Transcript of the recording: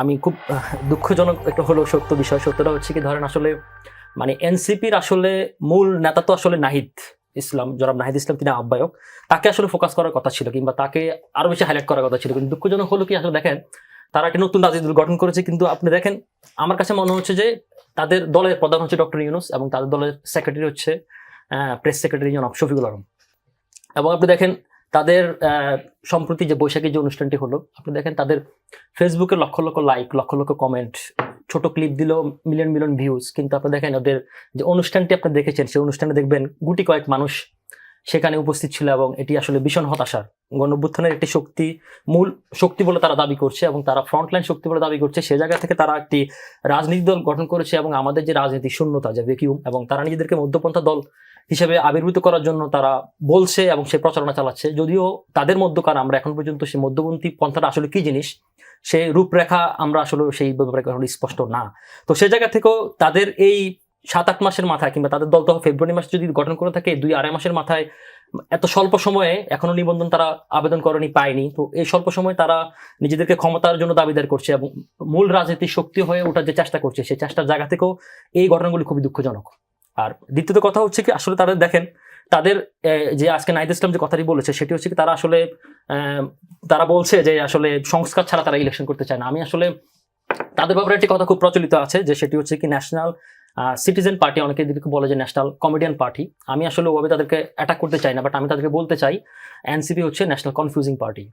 আমি খুব দুঃখজনক একটা হলো সত্য বিষয়। সত্যটা হচ্ছে কি, ধরেন আসলে মানে এনসিপির আসলে মূল নেতা তো আসলে নাহিদ ইসলাম, জনাব নাহিদ ইসলাম, তিনি আহ্বায়ক। তাকে আসলে ফোকাস করার কথা ছিল, কিংবা তাকে আরও বেশি হাইলাইট করার কথা ছিল। কিন্তু দুঃখজনক হলো কি, আসলে দেখেন, তারা একটা নতুন রাজনীতি গঠন করেছে, কিন্তু আপনি দেখেন, আমার কাছে মনে হচ্ছে যে তাদের দলের প্রধান হচ্ছে ডক্টর ইউনুস এবং তাদের দলের সেক্রেটারি হচ্ছে প্রেস সেক্রেটারি জনাব শফিকুল আলম। এবং আপনি দেখেন তাদের সম্প্রতি যে বৈশাখী যে অনুষ্ঠানটি হলো, আপনি দেখেন তাদের ফেসবুকে লক্ষ লক্ষ লাইক লক্ষ লক্ষ কমেন্ট ছোট ক্লিপ দিল মিলিয়ন মিলিয়ন ভিউজ কিন্তু আপনি দেখেন ওদের যে অনুষ্ঠানটি আপনি দেখেছেন, সেই অনুষ্ঠানে দেখবেন গুটি কয়েক মানুষ সেখানে উপস্থিত ছিল এবং এটি আসলে ভীষণ হতাশার। গণঅভ্যুত্থানের একটি শক্তি, মূল শক্তি বলে তারা দাবি করছে এবং তারা ফ্রন্টলাইন শক্তি বলে দাবি করছে। সে জায়গা থেকে তারা একটি রাজনীতি দল গঠন করেছে এবং আমাদের যে রাজনীতি, শূন্যতা যে ভ্যাকিউম এবং তারা নিজেদেরকে মধ্যপন্থা দল হিসেবে আবির্ভূত করার জন্য তারা বলছে এবং সে প্রচারণা চালাচ্ছে। যদিও তাদের মধ্যকার আমরা এখন পর্যন্ত সেই মধ্যপন্থী পন্থাটা আসলে কি জিনিস? সে রূপরেখা আমরা আসলে সেই ব্যাপারে স্পষ্ট না। তো সে জায়গা থেকেও তাদের এই সাত আট মাসের মাথায় কিংবা তাদের দল তো ফেব্রুয়ারি মাসে যদি গঠন করে থাকে, দুই আড়াই মাসের মাথায় এত স্বল্প সময়ে এখনও নিবন্ধন তারা আবেদন করেনি, পায়নি। তো এই স্বল্প সময়ে তারা নিজেদেরকে ক্ষমতার জন্য দাবিদার করছে এবং মূল রাজনীতির শক্তি হয়ে ওঠার যে চেষ্টা করছে সেই চেষ্টার জায়গা থেকেও এই ঘটনাগুলি খুবই দুঃখজনক। আর দ্বিতীয়ত কথা হচ্ছে কি, আসলে তাদের দেখেন, তাদের যে আজকে নাইদ ইসলাম যে কথাটি বলেছে, সেটি হচ্ছে কি তারা আসলে তারা বলছে যে আসলে সংস্কার ছাড়া তারা ইলেকশন করতে চায় না। আমি আসলে তাদের ব্যাপারে একটি কথা খুব প্রচলিত আছে, যে সেটি হচ্ছে কি ন্যাশনাল সিটিজেন পার্টি অনেকে এদেরকে বলে যে ন্যাশনাল কমেডিয়ান পার্টি আমি আসলে ওভাবে তাদেরকে অ্যাটাক করতে চাই না বাট আমি তাদেরকে বলতে চাই এনসিপি হচ্ছে ন্যাশনাল কনফিউজিং পার্টি